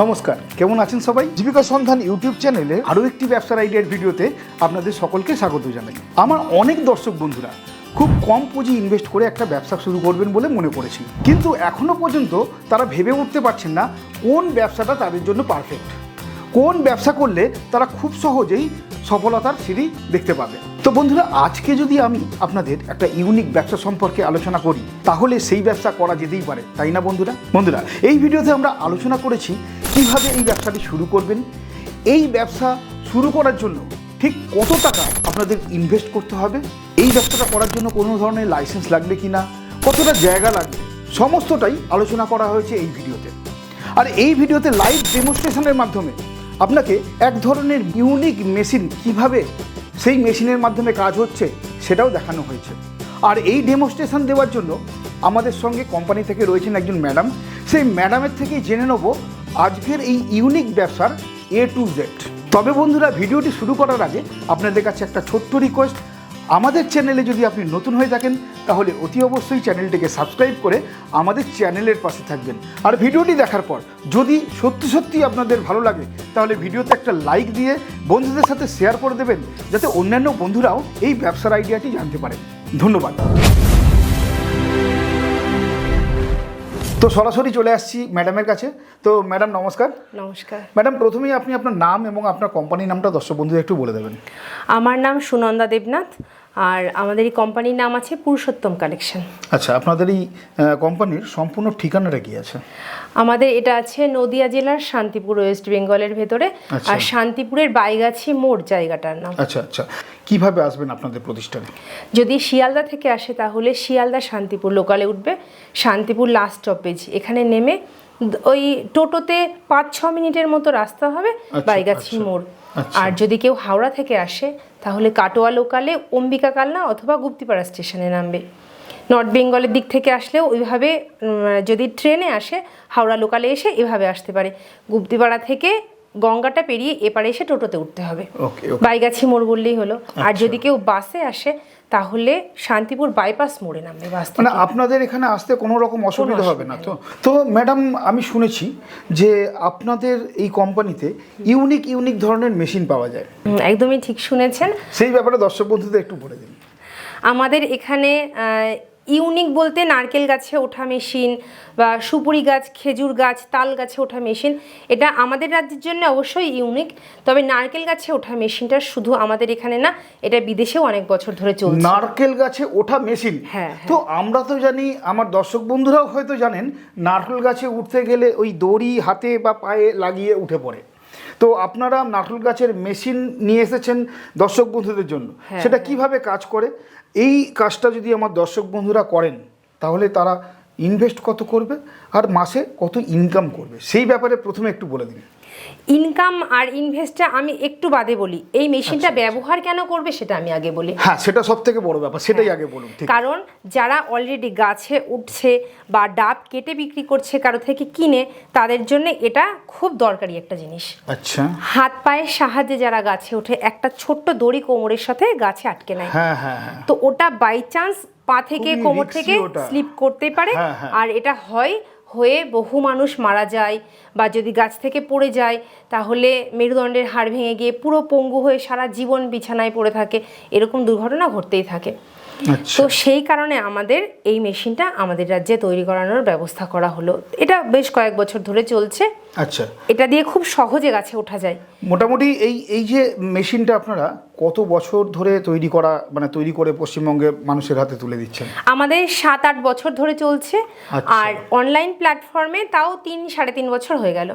নমস্কার, কেমন আছেন সবাই? জীবিকা সন্ধান ইউটিউব চ্যানেলে আরও একটি ব্যবসার আইডিয়ার ভিডিওতে আপনাদের সকলকে স্বাগত জানাই। আমার অনেক দর্শক বন্ধুরা, খুব কম পুঁজি ইনভেস্ট করে একটা ব্যবসা শুরু করবেন বলে মনে করেছি। কিন্তু এখনও পর্যন্ত তারা ভেবে উঠতে পারছেন না কোন ব্যবসাটা তাদের জন্য পারফেক্ট কোন ব্যবসা করলে তারা খুব সহজেই সফলতার সিঁড়ি দেখতে পাবে। তো বন্ধুরা, আজকে যদি আমি আপনাদের একটা ইউনিক ব্যবসা সম্পর্কে আলোচনা করি, তাহলে সেই ব্যবসা করা যেতেই পারে, তাই না বন্ধুরা? বন্ধুরা, এই ভিডিওতে আমরা আলোচনা করেছি কীভাবে এই ব্যবসাটি শুরু করবেন? এই ব্যবসা শুরু করার জন্য ঠিক কত টাকা আপনাদের ইনভেস্ট করতে হবে? এই ব্যবসাটা করার জন্য কোনো ধরনের লাইসেন্স লাগবে কি না কতটা জায়গা লাগবে? সমস্তটাই আলোচনা করা হয়েছে এই ভিডিওতে। আর এই ভিডিওতে লাইভ ডেমনস্ট্রেশনের মাধ্যমে আপনাকে এক ধরনের ইউনিক মেশিন কীভাবে সেই মেশিনের মাধ্যমে কাজ হচ্ছে সেটাও দেখানো হয়েছে। আর এই ডেমনস্ট্রেশন দেওয়ার জন্য আমাদের সঙ্গে কোম্পানি থেকে রয়েছেন একজন ম্যাডাম সেই ম্যাডামের থেকেই জেনে নেব আজকের এই ইউনিক ব্যবসার এ টু জেড তবে বন্ধুরা, ভিডিওটি শুরু করার আগে আপনাদের কাছে একটা ছোট্ট রিকোয়েস্ট আমাদের চ্যানেলে যদি আপনি নতুন হয়ে থাকেন, তাহলে অতি অবশ্যই চ্যানেলটিকে সাবস্ক্রাইব করে আমাদের চ্যানেলের পাশে থাকবেন। আর ভিডিওটি দেখার পর যদি সত্যি সত্যি আপনাদের ভালো লাগে, তাহলে ভিডিওতে একটা লাইক দিয়ে বন্ধুদের সাথে শেয়ার করে দেবেন, যাতে অন্যান্য বন্ধুরাও এই ব্যবসার আইডিয়াটি জানতে পারেন ধন্যবাদ। তো সরাসরি চলে আসছি ম্যাডামের কাছে। তো ম্যাডাম নমস্কার। নমস্কার। ম্যাডাম প্রথমেই আপনি আপনার নাম এবং আপনার কোম্পানির নামটা দর্শক বন্ধুদের একটু বলে দেবেন। আমার নাম সুনন্দা দেবনাথ। আর আমাদের এই কোম্পানির নাম আছে পুরুষোত্তম কালেকশন। আচ্ছা আপনাদের এই কোম্পানির সম্পূর্ণ ঠিকানাটা কি আছে? আমাদের এটা আছে নদিয়া জেলার শান্তিপুর ওয়েস্ট বেঙ্গলের ভেতরে। আচ্ছা। আর শান্তিপুরের বাইগাছি মোড় জায়গাটার নাম। আচ্ছা আচ্ছা। কীভাবে আসবেন আপনাদের প্রতিষ্ঠানে? যদি শিয়ালদা থেকে আসে তাহলে শিয়ালদা শান্তিপুর লোকালে উঠবে। শান্তিপুর লাস্ট স্টপেজ এখানে নেমে ওই টোটোতে পাঁচ ছ মিনিটের মতো রাস্তা হবে আচ্ছা, বাইগাছি আচ্ছা, মোড়। আর যদি কেউ হাওড়া থেকে আসে, তাহলে কাটোয়া লোকালে অম্বিকা কালনা অথবা গুপ্তিপাড়া স্টেশনে নামবে। নর্থ বেঙ্গলের দিক থেকে আসলেও ওইভাবে যদি ট্রেনে আসে, হাওড়া লোকালে এসে এভাবে আসতে পারে। গুপ্তিপাড়া থেকে গঙ্গাটা পেরিয়ে এপারে এসে টোটোতে উঠতে হবে। বাইগাছি মোড় বললেই হলো। আর আচ্ছা। যদি কেউ বাসে আসে তাহলে শান্তিপুর বাইপাস মোড়ে নামবে বাস। মানে আপনাদের এখানে আসতে কোনো রকম অসুবিধা হবে না তো? তো ম্যাডাম আমি শুনেছি যে আপনাদের এই কোম্পানিতে ইউনিক ইউনিক ধরনের মেশিন পাওয়া যায়। একদমই ঠিক শুনেছেন। সেই ব্যাপারে দর্শক বন্ধুদের একটু বলে দিন। আমাদের এখানে ইউনিক বলতে নারকেল গাছে ওঠা মেশিন বা সুপুরি গাছ খেজুর গাছ তাল গাছে ওঠা মেশিন এটা আমাদের রাজ্যের জন্য অবশ্যই ইউনিক। তবে নারকেল গাছে ওঠা মেশিনটা শুধু আমাদের এখানে না এটা বিদেশেও অনেক বছর ধরে চলছে। নারকেল গাছে ওঠা মেশিন? হ্যাঁ, তো আমরা তো জানি আমার দর্শক বন্ধুরাও হয়তো জানেন নারকেল গাছে উঠতে গেলে ওই দড়ি হাতে বা পায়ে লাগিয়ে উঠে পড়ে। তো আপনারা নারকেল গাছের মেশিন নিয়ে এসেছেন দর্শক বন্ধুদের জন্য। হ্যাঁ, সেটা কীভাবে কাজ করে? এই কাজটা যদি আমার দর্শক বন্ধুরা করেন, তাহলে তারা ইনভেস্ট কত করবে আর মাসে কত ইনকাম করবে? সেই ব্যাপারে প্রথমে একটু বলে দিন ইনকাম আর ইনভেস্টটা আমি একটু বাদে বলি। এই মেশিনটা আচ্ছা, ব্যবহার কেন করবে সেটা আমি আগে বলি। হ্যাঁ সেটা সব থেকে বড় ব্যাপার সেটাই আগে বলুন কারণ যারা অলরেডি গাছে উঠছে বা ডাব কেটে বিক্রি করছে কারও থেকে কিনে তাদের জন্য এটা খুব দরকারি একটা জিনিস। আচ্ছা। হাত পায়ের সাহায্যে যারা গাছে ওঠে একটা ছোট্ট দড়ি কোমরের সাথে গাছে আটকে নেয়। হ্যাঁ হ্যাঁ হ্যাঁ। তো ওটা বাই চান্স পা থেকে কোমর থেকে স্লিপ করতে পারে হ্যাঁ, হ্যাঁ। আর এটা হয় হয়ে বহু মানুষ মারা যায় বা যদি গাছ থেকে পড়ে যায়, তাহলে মেরুদণ্ডের হাড় ভেঙে গিয়ে পুরো পঙ্গু হয়ে সারা জীবন বিছানায় পড়ে থাকে। এরকম দুর্ঘটনা ঘটতেই থাকে। তো সেই কারণে আমাদের এই মেশিনটা আমাদের রাজ্যে তৈরি করানোর ব্যবস্থা করা হলো। এটা বেশ কয়েক বছর ধরে চলছে। আচ্ছা। এটা দিয়ে খুব সহজে গাছে ওঠা যায়। মোটামুটি এই এই যে মেশিনটা আপনারা কত বছর ধরে তৈরি করা মানে তৈরি করে পশ্চিমবঙ্গে মানুষের হাতে তুলে দিচ্ছেন? আমাদের সাত আট বছর ধরে চলছে। আচ্ছা। আর অনলাইন প্ল্যাটফর্মে তাও তিন সাড়ে তিন বছর হয়ে গেল।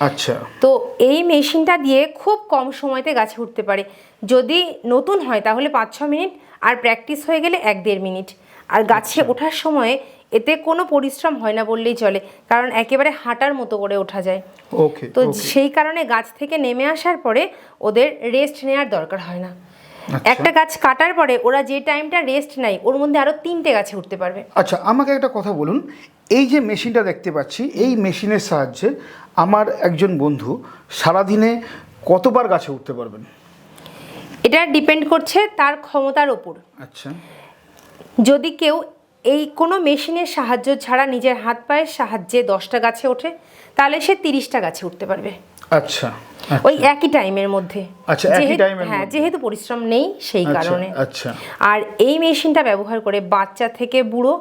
আচ্ছা। তো এই মেশিনটা দিয়ে খুব কম সময়তে গাছে উঠতে পারে। যদি নতুন হয় তাহলে পাঁচ ছ মিনিট। আর প্র্যাকটিস হয়ে গেলে এক দেড় মিনিট। আর গাছে আচ্ছা। ওঠার সময় এতে কোনো পরিশ্রম হয় না বললেই চলে কারণ একেবারে হাঁটার মতো করে ওঠা যায়। ওকে তো সেই কারণে গাছ থেকে নেমে আসার পরে ওদের রেস্ট নেওয়ার দরকার হয় না। আচ্ছা। একটা গাছ কাটার পরে ওরা যে টাইমটা রেস্ট নেয় ওর মধ্যে আরও তিনটে গাছে উঠতে পারবে। আচ্ছা আমাকে একটা কথা বলুন। এই যে মেশিনটা দেখতে পাচ্ছি এই মেশিনের সাহায্যে আমার একজন বন্ধু সারাদিনে কতবার গাছে উঠতে পারবেন? এটা ডিপেন্ড করছে তার ক্ষমতার ওপর। আচ্ছা। যদি কেউ এই কোনো মেশিনের সাহায্য ছাড়া নিজের হাত পায়ের সাহায্যে দশটা গাছে ওঠে তাহলে সে তিরিশটা গাছে উঠতে পারবে। আচ্ছা ওই একই টাইমের মধ্যে। আচ্ছা, একই হ্যাঁ যেহেতু পরিশ্রম নেই সেই আচ্ছা, কারণে। আচ্ছা। আর এই মেশিনটা ব্যবহার করে বাচ্চা থেকে বুড়ো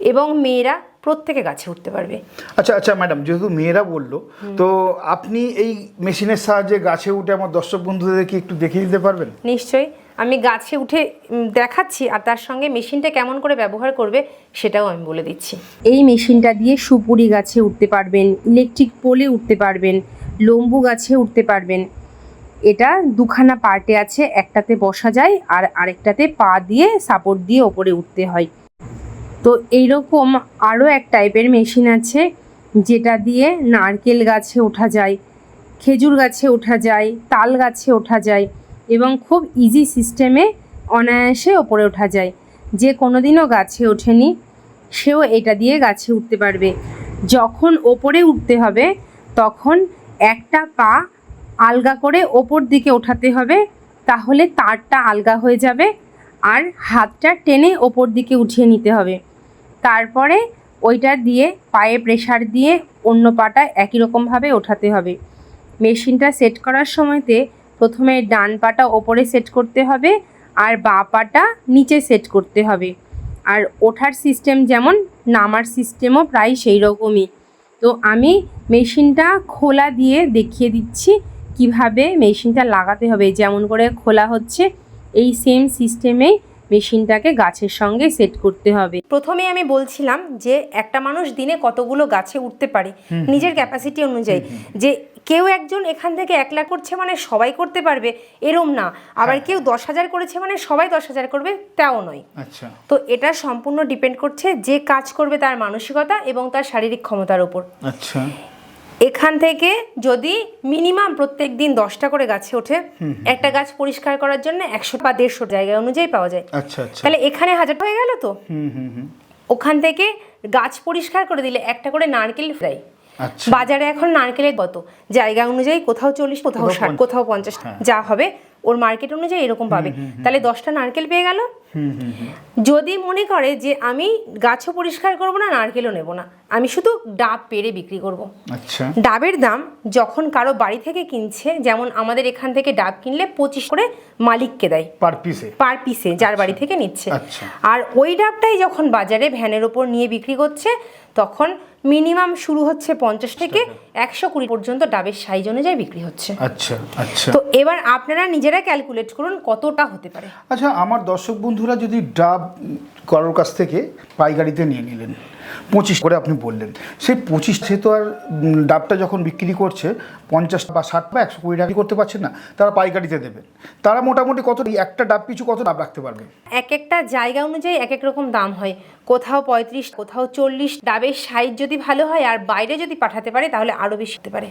এবং মেয়েরা প্রত্যেকে গাছে উঠতে পারবে। আচ্ছা আচ্ছা ম্যাডাম যেহেতু মেয়েরা বলল তো আপনি এই মেশিনের সাহায্যে গাছে উঠে আমার দর্শক বন্ধুদেরকে একটু দেখিয়ে দিতে পারবেন? নিশ্চয়ই। আমি গাছে উঠে দেখাচ্ছি আর তার সঙ্গে মেশিনটা কেমন করে ব্যবহার করবে সেটাও আমি বলে দিচ্ছি। এই মেশিনটা দিয়ে সুপুরি গাছে উঠতে পারবেন ইলেকট্রিক পোলে উঠতে পারবেন লম্বু গাছে উঠতে পারবেন। এটা দুখানা পার্টে আছে একটাতে বসা যায় আর আরেকটাতে পা দিয়ে সাপোর্ট দিয়ে ওপরে উঠতে হয়। তো এইরকম আরও এক টাইপের মেশিন আছে, যেটা দিয়ে নারকেল গাছে ওঠা যায়, খেজুর গাছে ওঠা যায়, তাল গাছে ওঠা যায় এবং খুব ইজি সিস্টেমে অনায়াসে ওপরে ওঠা যায়। যে কোনো দিনও গাছে ওঠেনি, সেও এটা দিয়ে গাছে উঠতে পারবে। যখন ওপরে উঠতে হবে, তখন একটা পা আলগা করে ওপর দিকে ওঠাতে হবে, তাহলে তারটা আলগা হয়ে যাবে আর হাতটা টেনে ওপর দিকে উঠিয়ে নিতে হবে। তারপরে ওইটা দিয়ে পায়ে প্রেসার দিয়ে অন্য পাটা একই রকমভাবে ওঠাতে হবে। মেশিনটা সেট করার সময়তে প্রথমে ডান পাটা ওপরে সেট করতে হবে আর বাঁ পাটা নিচে সেট করতে হবে। আর ওঠার সিস্টেম যেমন নামার সিস্টেমও প্রায় সেই রকমই তো আমি মেশিনটা খোলা দিয়ে দেখিয়ে দিচ্ছি কীভাবে মেশিনটা লাগাতে হবে। যেমন করে খোলা হচ্ছে, এই সেম সিস্টেমেই মেশিনটাকে গাছের সঙ্গে সেট করতে হবে। প্রথমে আমি বলছিলাম যে একটা মানুষ দিনে কতগুলো গাছে উঠতে পারে নিজের ক্যাপাসিটি অনুযায়ী। যে কেউ একজন এখান থেকে এক লাখ করছে মানে সবাই করতে পারবে এরম না। আবার কেউ দশ হাজার করেছে মানে সবাই দশ হাজার করবে তাও নয়। আচ্ছা। তো এটা সম্পূর্ণ ডিপেন্ড করছে যে কাজ করবে তার মানসিকতা এবং তার শারীরিক ক্ষমতার উপর। আচ্ছা। এখান থেকে যদি মিনিমাম প্রত্যেক দিন দশটা করে গাছে ওঠে একটা গাছ পরিষ্কার করার জন্য একশো বা দেড়শো জায়গা অনুযায়ী পাওয়া যায়। আচ্ছা আচ্ছা। তাহলে এখানে হাজার হয়ে গেল তো? ওখান থেকে গাছ পরিষ্কার করে দিলে একটা করে নারকেল আচ্ছা বাজারে এখন নারকেলের কত? জায়গা অনুযায়ী কোথাও চল্লিশ কোথাও ষাট। কোথাও পঞ্চাশ। যা হবে ওর মার্কেট অনুযায়ী এরকম পাবে। তাহলে দশটা নারকেল পেয়ে গেল? যদি মনে করে যে আমি গাছও পরিষ্কার করব না নারকেলও নেব না আমি শুধু ডাব পেরে বিক্রি করব। আচ্ছা। ডাবের দাম যখন কারও বাড়ি থেকে কিনছে যেমন আমাদের এখান থেকে ডাব কিনলে পঁচিশ করে মালিককে দেয়। পার পিসে? পার পিসে যার বাড়ি থেকে নিচ্ছে। আচ্ছা। আর ওই ডাবটাই যখন বাজারে ভ্যানের ওপর নিয়ে বিক্রি করছে তখন মিনিমাম শুরু হচ্ছে পঞ্চাশ থেকে একশো কুড়ি পর্যন্ত ডাবের সাইজ অনুযায়ী বিক্রি হচ্ছে। আচ্ছা আচ্ছা। তো এবার আপনারা নিজেরা ক্যালকুলেট করুন কতটা হতে পারে। আচ্ছা আমার দর্শক বন্ধুরা যদি ডাব কারোর কাছ থেকে পাইকারিতে নিয়ে নিলেন পঁচিশ করে আপনি বললেন। সেই পঁচিশ সে তো আর ডাবটা যখন বিক্রি করছে পঞ্চাশ বা ষাট বা একশো কুড়ি টাকা করতে পারছে না তারা পাইকারিতে দেবেন। তারা মোটামুটি কত একটা ডাব পিছু কত ডাব রাখতে পারবে? এক একটা জায়গা অনুযায়ী এক এক রকম দাম হয়। কোথাও পঁয়ত্রিশ কোথাও চল্লিশ ডাবের সাইজ যদি ভালো হয় আর বাইরে যদি পাঠাতে পারে তাহলে আরও বেশি হতে পারে।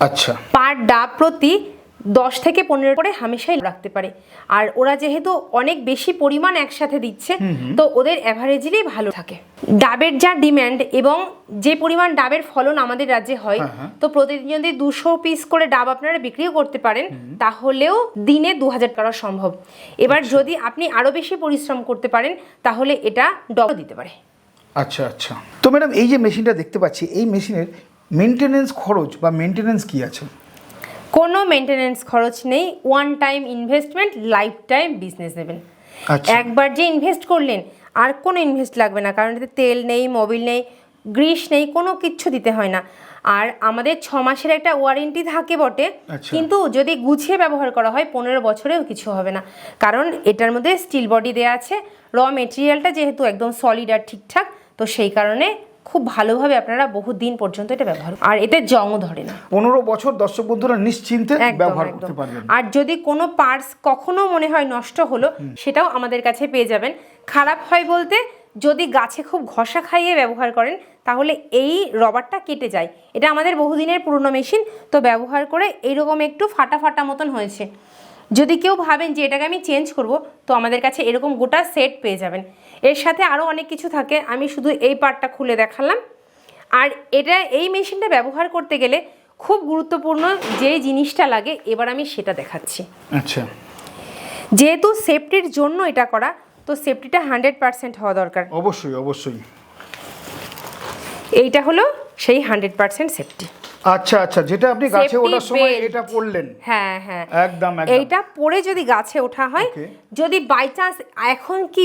আচ্ছা। পার ডাব প্রতি দশ থেকে পনেরো করে হামেশাই রাখতে পারে। আর ওরা যেহেতু অনেক বেশি পরিমাণ একসাথে দিচ্ছে তো ওদের অ্যাভারেজলি ভালো থাকে। ডাবের যা ডিম্যান্ড এবং যে পরিমাণ ডাবের ফলন আমাদের রাজ্যে হয় হ্যাঁ, হ্যাঁ। তো প্রতিদিন যদি দুশো পিস করে ডাব আপনারা বিক্রিও করতে পারেন তাহলেও দিনে দু হাজার করা সম্ভব। এবার যদি আপনি আরও বেশি পরিশ্রম করতে পারেন তাহলে এটা ডবল দিতে পারে। আচ্ছা আচ্ছা। তো ম্যাডাম এই যে মেশিনটা দেখতে পাচ্ছি এই মেশিনের মেনটেনেন্স খরচ বা মেনটেনেন্স কি আছে? কোনো মেনটেনেন্স খরচ নেই one time investment life time business নেবেন। আচ্ছা। একবার যে ইনভেস্ট করলেন আর কোনো ইনভেস্ট লাগবে না কারণ এতে তেল নেই মোবিল নেই গ্রিস নেই কোনো কিচ্ছু দিতে হয় না। আর আমাদের ছ মাসের একটা ওয়ারেন্টি থাকে বটে আচ্ছা। কিন্তু যদি গুছিয়ে ব্যবহার করা হয় পনেরো বছরেও কিছু হবে না। কারণ এটার মধ্যে স্টিল বডি দেওয়া আছে র মেটেরিয়ালটা যেহেতু একদম সলিড আর ঠিকঠাক তো সেই কারণে খুব ভালোভাবে আপনারা বহু দিন পর্যন্ত এটা ব্যবহার আর এতে জংও ধরে না। পনেরো বছর দর্শক বন্ধুরা নিশ্চিন্তে ব্যবহার করতে পারবেন। আর যদি কোনো পার্টস কখনো মনে হয় নষ্ট হলো সেটাও আমাদের কাছে পেয়ে যাবেন। খারাপ হয় বলতে যদি গাছে খুব ঘষা খাইয়ে ব্যবহার করেন তাহলে এই রবারটা কেটে যায়। এটা আমাদের বহুদিনের পুরনো মেশিন তো ব্যবহার করে এইরকম একটু ফাটা ফাটা মতন হয়েছে। যদি কেউ ভাবেন যে এটাকে আমি চেঞ্জ করব তো আমাদের কাছে এরকম গোটা সেট পেয়ে যাবেন। এর সাথে আরও অনেক কিছু থাকে আমি শুধু এই পার্টটা খুলে দেখালাম। আর এটা এই মেশিনটা ব্যবহার করতে গেলে খুব গুরুত্বপূর্ণ যে জিনিসটা লাগে এবার আমি সেটা দেখাচ্ছি। আচ্ছা। যেহেতু সেফটির জন্য এটা করা তো সেফটিটা হান্ড্রেড পার্সেন্ট হওয়া দরকার। অবশ্যই অবশ্যই। এইটা হলো সেই হান্ড্রেড পার্সেন্ট সেফটি আচ্ছা আচ্ছা যেটা আপনি গাছে ওঠার সময় এটা পড়লেন হ্যাঁ হ্যাঁ। একদম এইটা পরে যদি গাছে ওঠা হয় যদি বাই চান্স এখন কি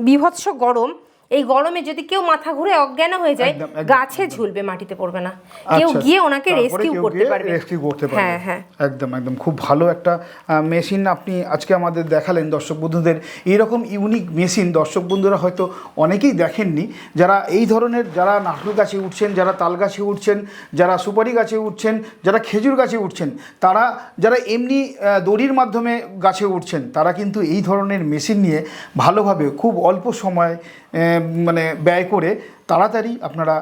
বিভৎস গরম এই গরমে যদি কেউ মাথা ঘুরে অজ্ঞান হয়ে যায় গাছে ঝুলবে মাটিতে পড়বে না। কেউ আচ্ছা, গিয়ে ওনাকে রেস্কিউ করতে পারবে। rescue করতে পারবে। হ্যাঁ হ্যাঁ। একদম একদম। খুব ভালো একটা মেশিন আপনি আজকে আমাদের দেখালেন দর্শক বন্ধুদের। এইরকম ইউনিক মেশিন দর্শক বন্ধুরা হয়তো অনেকেই দেখেননি। যারা এই ধরনের যারা নারকেল গাছে উঠছেন যারা তাল গাছে উঠছেন যারা সুপারি গাছে উঠছেন যারা খেজুর গাছে উঠছেন তারা যারা এমনি দড়ির মাধ্যমে গাছে উঠছেন তারা কিন্তু এই ধরনের মেশিন নিয়ে ভালোভাবে খুব অল্প সময় মানে ব্যয় করে তাড়াতাড়ি আপনারা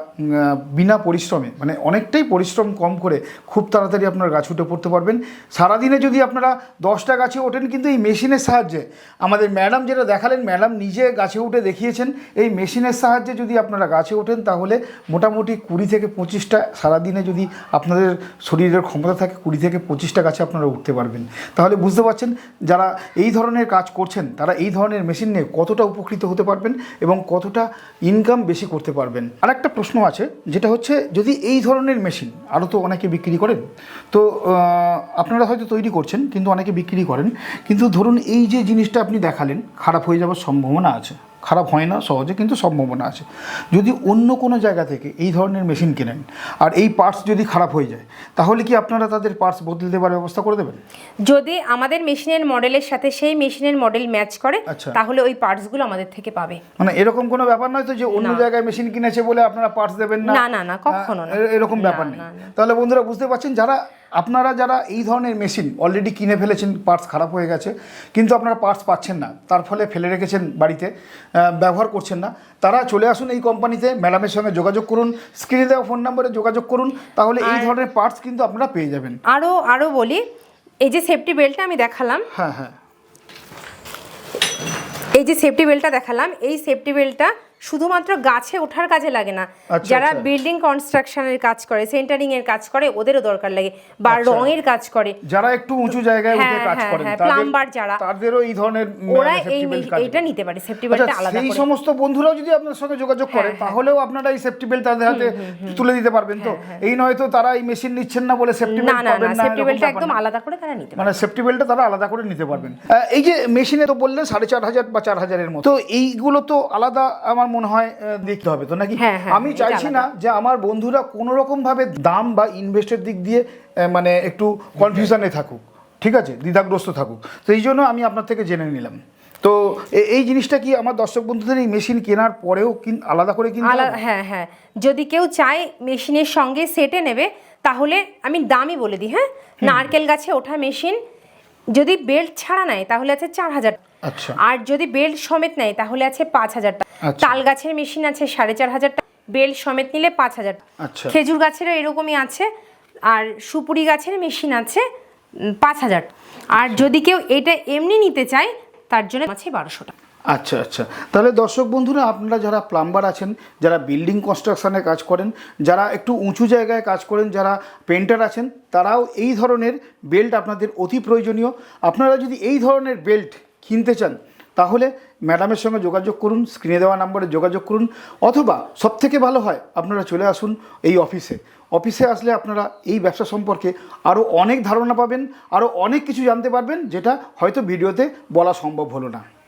বিনা পরিশ্রমে মানে অনেকটাই পরিশ্রম কম করে খুব তাড়াতাড়ি আপনারা গাছ উঠে পড়তে পারবেন। সারাদিনে যদি আপনারা দশটা গাছে ওঠেন, কিন্তু এই মেশিনের সাহায্যে, আমাদের ম্যাডাম যেটা দেখালেন, ম্যাডাম নিজে গাছে উঠে দেখিয়েছেন, এই মেশিনের সাহায্যে যদি আপনারা গাছে ওঠেন, তাহলে মোটামুটি কুড়ি থেকে পঁচিশটা সারাদিনে যদি আপনাদের শরীরের ক্ষমতা থাকে, কুড়ি থেকে পঁচিশটা গাছে আপনারা উঠতে পারবেন। তাহলে বুঝতে পারছেন, যারা এই ধরনের কাজ করছেন, তারা এই ধরনের মেশিন নিয়ে কতটা উপকৃত হতে পারবেন এবং কতটা ইনকাম বেশি করতে পারবেন। আর একটা প্রশ্ন আছে, যেটা হচ্ছে যদি এই ধরনের মেশিন আরও তো অনেকে বিক্রি করেন, তো আপনারা হয়তো তৈরি করছেন, কিন্তু অনেকে বিক্রি করেন। কিন্তু ধরুন এই যে জিনিসটা আপনি দেখালেন, খারাপ হয়ে যাওয়ার সম্ভাবনা আছে। খারাপ হয় না সহজে কিন্তু সম্ভাবনা আছে। যদি অন্য কোনো জায়গা থেকে এই ধরনের মেশিন কেনেন আর এই পার্টস যদি খারাপ হয়ে যায় তাহলে কি আপনারা তাদের পার্টস বদলে দেওয়ার ব্যবস্থা করে দেবেন? যদি আমাদের মেশিনের মডেলের সাথে সেই মেশিনের মডেল ম্যাচ করে আচ্ছা। তাহলে ওই পার্টসগুলো আমাদের থেকে পাবে। মানে এরকম কোনো ব্যাপার নয় তো যে অন্য জায়গায় মেশিন কিনেছে বলে আপনারা পার্টস দেবেন না? না, না, না, কখনো না। এরকম ব্যাপার নেই। তাহলে বন্ধুরা বুঝতে পারছেন যারা আপনারা যারা এই ধরনের মেশিন অলরেডি কিনে ফেলেছেন পার্টস খারাপ হয়ে গেছে কিন্তু আপনারা পার্টস পাচ্ছেন না তার ফলে ফেলে রেখেছেন বাড়িতে ব্যবহার করছেন না তারা চলে আসুন এই কোম্পানিতে ম্যাডামের সঙ্গে যোগাযোগ করুন স্ক্রিনে দেওয়া ফোন নম্বরে যোগাযোগ করুন তাহলে এই ধরনের পার্টস কিন্তু আপনারা পেয়ে যাবেন। আরও আরও বলি এই যে সেফটি বেল্টটা আমি দেখালাম। হ্যাঁ হ্যাঁ। এই যে সেফটি বেল্টটা দেখালাম এই সেফটি বেল্টটা শুধুমাত্র গাছে ওঠার কাজে লাগে না। আচ্ছা, যারা আচ্ছা। বিল্ডিং কনস্ট্রাকশনের কাজ করে সেন্টারিং এর কাজ করে ওদেরও দরকার লাগে বা রঙের কাজ করে। যারা একটু উঁচু জায়গায় উঠে হ্যাঁ, কাজ হ্যাঁ, করেন হ্যাঁ, তাদের- plumber যারা। তাদেরও এই ধরনের ওরা এই লাগে। নিতে পারে সেফটি আচ্ছা, বেল্টটা আলাদা করে। হ্যাঁ, সমস্ত বন্ধুরাও যদি আপনার সঙ্গে যোগাযোগ করে তাহলেও আপনারা এই সেফটি বেল্ট তাদের হাতে তুলে দিতে পারবেন তো। এই নয় তো তারা এই মেশিন নিচ্ছেন না বলে সেফটি বেল্ট পাবেন না সেফটি বেল্টটা একদম আলাদা করে তারা নিতে মানে সেফটি বেল্টটা তারা আলাদা করে নিতে পারবেন। এই যে মেশিনে তো বললেন সাড়ে চার হাজার বা চার হাজারের মতো। তো এইগুলো তো আলাদা আমার মনে হয় দেখতে হবে। তো নাকি? হ্যাঁ, হ্যাঁ, আমি চাইছি না যে আমার বন্ধুরা কোনো রকম ভাবে দাম বা ইনভেস্টের দিক দিয়ে মানে একটু কনফিউশনে থাকুক ঠিক আছে? দ্বিধাগ্রস্ত থাকুক। তো এই জন্য আমি আপনার থেকে জেনে নিলাম। তো এই জিনিসটা কি আমার দর্শক বন্ধুদের এই মেশিন কেনার পরেও আলাদা করে কিনতে হ্যাঁ হ্যাঁ। যদি কেউ চায় মেশিনের সঙ্গে সেটে নেবে তাহলে আমি দামই বলে দিই হ্যাঁ? নারকেল গাছে ওঠা মেশিন যদি বেল্ট ছাড়া নেয় তাহলে আছে চার হাজার আর যদি বেল্ট সমেত নেয় তাহলে আছে পাঁচ হাজার টাকা। আচ্ছা। তাল গাছের মেশিন আছে সাড়ে চার হাজার টাকা। বেল্ট সমেত নিলে পাঁচ হাজার টাকা। আচ্ছা। খেজুর গাছেরও এরকমই আছে। আর সুপুরি গাছের মেশিন আছে পাঁচ হাজার আর যদি কেউ এটা এমনি নিতে চায় তার জন্য আছে বারোশো টাকা। আচ্ছা আচ্ছা। তাহলে দর্শক বন্ধুরা আপনারা যারা প্লাম্বার আছেন যারা বিল্ডিং কনস্ট্রাকশানে কাজ করেন যারা একটু উঁচু জায়গায় কাজ করেন যারা পেন্টার আছেন তারাও এই ধরনের বেল্ট আপনাদের অতি প্রয়োজনীয়। আপনারা যদি এই ধরনের বেল্ট কিনতে চান, তাহলে ম্যাডামের সঙ্গে যোগাযোগ করুন স্ক্রিনে দেওয়া নাম্বারে যোগাযোগ করুন, অথবা সব থেকে ভালো হয়, আপনারা চলে আসুন এই অফিসে অফিসে আসলে আপনারা এই ব্যবসা সম্পর্কে আরও অনেক ধারণা পাবেন আরও অনেক কিছু জানতে পারবেন, যেটা হয়তো ভিডিওতে বলা সম্ভব হলো না।